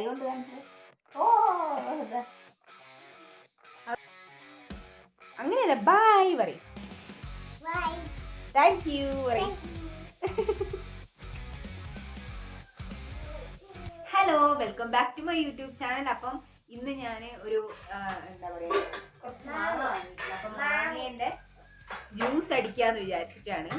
അതുകൊണ്ട് കാണിക്ക്. ഓ അങ്ങനെയല്ല ബായ് പറയും. താങ്ക് യു പറയും hello welcome back to my YouTube channel അപ്പം ഇന്ന് ഞാൻ ഒരു എന്താ പറയുക കുറച്ച് മാങ്ങ വാങ്ങിയിട്ടുണ്ട്. അപ്പം മാങ്ങേന്റെ ജ്യൂസ് അടിക്കാന്ന് വിചാരിച്ചിട്ടാണ്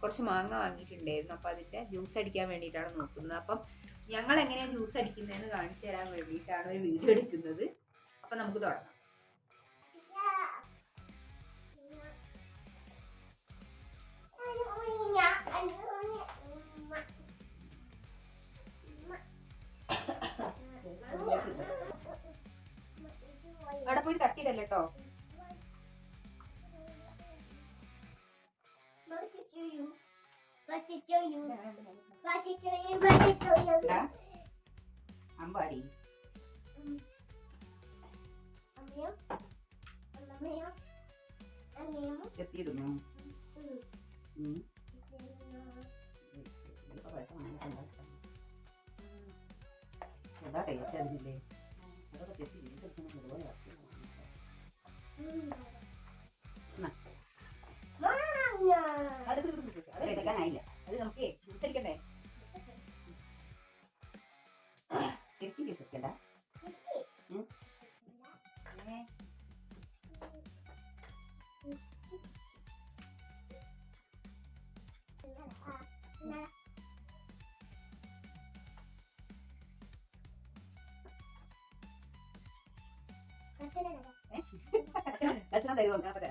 കുറച്ച് മാങ്ങ വാങ്ങിയിട്ടുണ്ടായിരുന്നു. അപ്പം അതിന്റെ ജ്യൂസ് അടിക്കാൻ വേണ്ടിയിട്ടാണ് നോക്കുന്നത്. അപ്പം ഞങ്ങൾ എങ്ങനെയാണ് ജ്യൂസ് അടിക്കുന്നതെന്ന് കാണിച്ചു തരാൻ വേണ്ടിയിട്ടാണ് ഒരു വീഡിയോ എടുക്കുന്നത്. അപ്പം നമുക്ക് തുടങ്ങാം. അവിടെ പോയി തട്ടിയിടല്ലോ What did you do? What did you do? What did you do? Huh? I'm buddy. I'm you. I'm you. I'm you. Get the other one. Mm. Mm.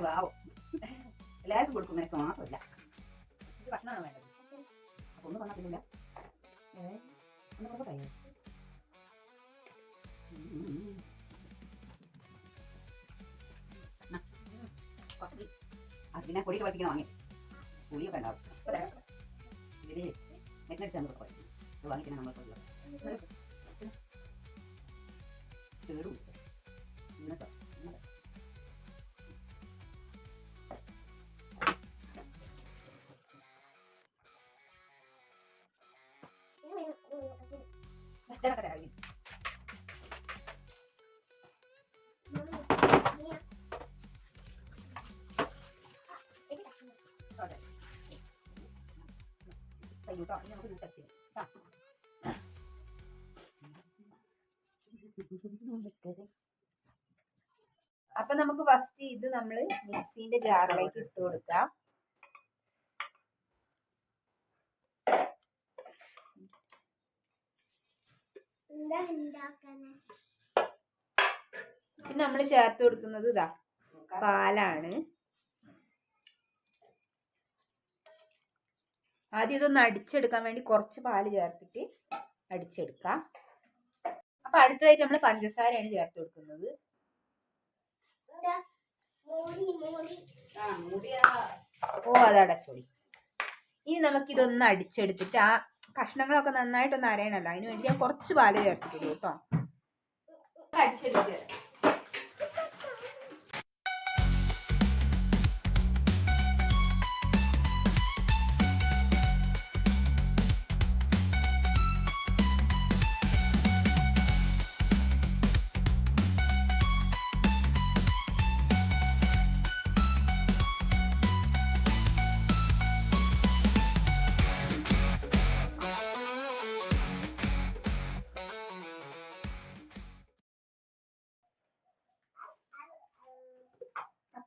വാവോ എല്ലാവർക്കും കൊടുക്കും നിനക്ക് മാത്രമല്ല ഭക്ഷണമാണ് വേണ്ടത് അപ്പൊ ഒന്നും പറഞ്ഞില്ല അതിനെ പൊടിയൊക്കെ പഠിക്കാൻ വാങ്ങി. പുളിയൊക്കെ ഉണ്ടാവും. മെറ്റിനടിച്ചാണ് കൊടുക്കുക ഇത് വാങ്ങിക്കാൻ നമ്മൾ കൊണ്ടുവരും കേടും ഇന്നത്തെ ഇന്നത്തെ ഭക്ഷണമൊക്കെ ഇനി നമുക്ക് ജ്യൂസ് അപ്പൊ നമുക്ക് ഫസ്റ്റ് ഇത് നമ്മൾ മിക്സിന്റെ ജാറിലേക്ക് ഇട്ട് കൊടുക്കാം. പിന്നെ നമ്മൾ ചേർത്ത് കൊടുക്കുന്നത് ഇതാ പാലാണ്. ആദ്യം ഇതൊന്ന് അടിച്ചെടുക്കാൻ വേണ്ടി കുറച്ച് പാൽ ചേർത്തിട്ട് അടിച്ചെടുക്കാം. അപ്പൊ അടുത്തതായിട്ട് നമ്മൾ പഞ്ചസാരയാണ് ചേർത്ത് കൊടുക്കുന്നത്. ഓ അത് അടച്ചോളി ഇനി നമുക്കിതൊന്ന് അടിച്ചെടുത്തിട്ട് ആ കഷ്ണങ്ങളൊക്കെ നന്നായിട്ടൊന്ന് അരയണല്ലോ. അതിന് വേണ്ടി ഞാൻ കുറച്ച് പാൽ ചേർത്തിട്ടുള്ളൂ കേട്ടോ. അടിച്ചെടുക്കുക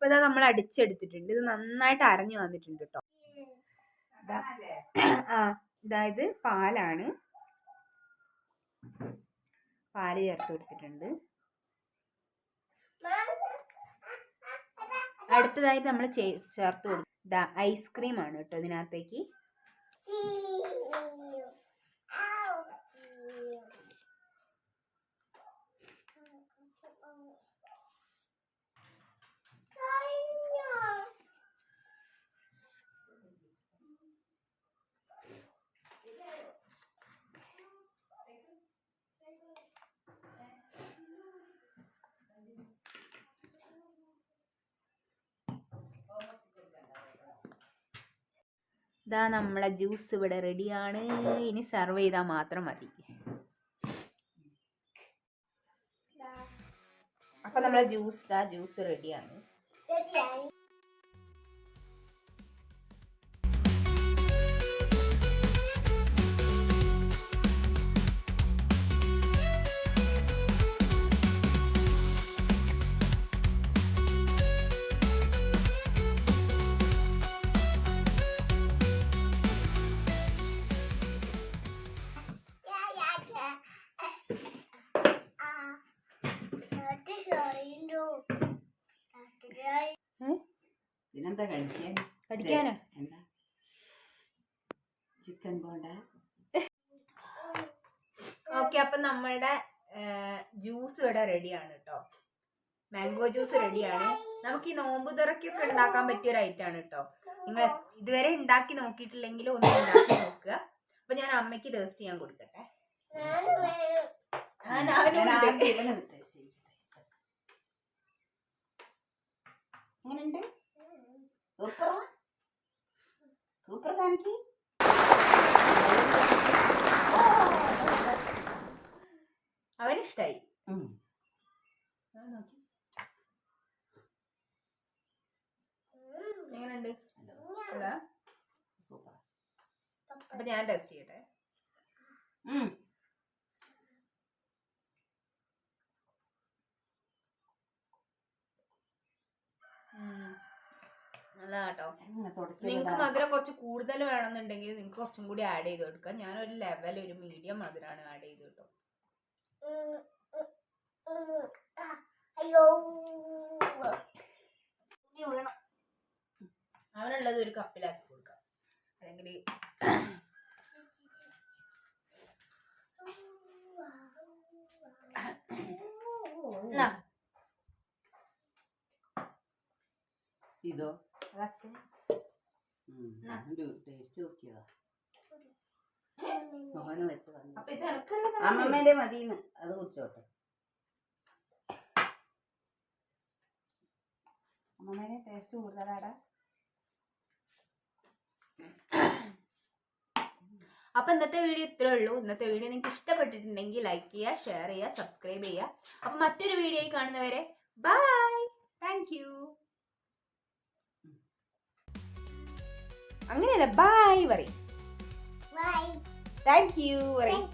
അപ്പൊ ഇതാ നമ്മൾ അടിച്ചെടുത്തിട്ടുണ്ട്. ഇത് നന്നായിട്ട് അരഞ്ഞു വന്നിട്ടുണ്ട് കേട്ടോ ആ അതായത് പാലാണ്. പാൽ ചേർത്ത് കൊടുത്തിട്ടുണ്ട്. അടുത്തതായിട്ട് നമ്മൾ ചേർത്ത് കൊടുക്കും ഐസ്ക്രീം ആണ് കേട്ടോ ഇതിനകത്തേക്ക്. ഇതാ നമ്മളെ ജ്യൂസ് ഇവിടെ റെഡിയാണ്. ഇനി സെർവ് ചെയ്താൽ മാത്രം മതി. അപ്പൊ നമ്മളെ ജ്യൂസ് ഇതാ ജ്യൂസ് റെഡിയാണ്. കഴിക്കാൻ എന്താ? ചിക്കൻ ബോണ്ട. ഓക്കെ അപ്പൊ നമ്മളുടെ ജ്യൂസ് ഇവിടെ റെഡിയാണ് കേട്ടോ മാംഗോ ജ്യൂസ് റെഡിയാണ്. നമുക്ക് ഈ നോമ്പ് തുറക്കൊക്കെ ഉണ്ടാക്കാൻ പറ്റിയ ഒരു ഐറ്റം ആണ് കേട്ടോ നിങ്ങൾ ഇതുവരെ ഉണ്ടാക്കി നോക്കിയിട്ടില്ലെങ്കിൽ ഒന്ന് ഉണ്ടാക്കി നോക്കുക. അപ്പൊ ഞാൻ അമ്മയ്ക്ക് ടേസ്റ്റ് ചെയ്യാൻ കൊടുക്കട്ടെ. ആ, സൂപ്പറാ. സൂപ്പർ കാണിക്ക് അവനിഷ്ടായി. എങ്ങനെയുണ്ട്? സൂപ്പർ അപ്പൊ ഞാൻ ടെസ്റ്റ് ചെയ്യട്ടെ നല്ലതാട്ടോ. നിങ്ങൾക്ക്? മധുരം കുറച്ച് കൂടുതൽ വേണമെന്നുണ്ടെങ്കിൽ നിങ്ങൾക്ക് കുറച്ചും കൂടി ആഡ് ചെയ്ത് കൊടുക്കാം. ഞാനൊരു ലെവൽ ഒരു മീഡിയം മധുരമാണ് ആഡ് ചെയ്ത് കേട്ടോ. അയ്യോ. അവനുള്ളത് ഒരു കപ്പിലാക്കി കൊടുക്കാം. അല്ലെങ്കിൽ ഇതോ? അമ്മമ്മേന്റെ മതിന്ന്. അത് കുടിച്ചോട്ടെ. അമ്മമ്മേനെ ടേസ്റ്റ് കൂടുതലാടാ. അപ്പൊ ഇന്നത്തെ വീഡിയോ ഇത്രേ ഉള്ളൂ. ഇന്നത്തെ വീഡിയോ നിങ്ങൾക്ക് ഇഷ്ടപ്പെട്ടിട്ടുണ്ടെങ്കിൽ ലൈക്ക് ചെയ്യുക ഷെയർ ചെയ്യുക സബ്സ്ക്രൈബ് ചെയ്യുക. അപ്പൊ മറ്റൊരു വീഡിയോയിൽ കാണുന്നവരെ ബൈ താങ്ക് അങ്ങനെയല്ല ബൈ പറയും. താങ്ക് യു പറയും.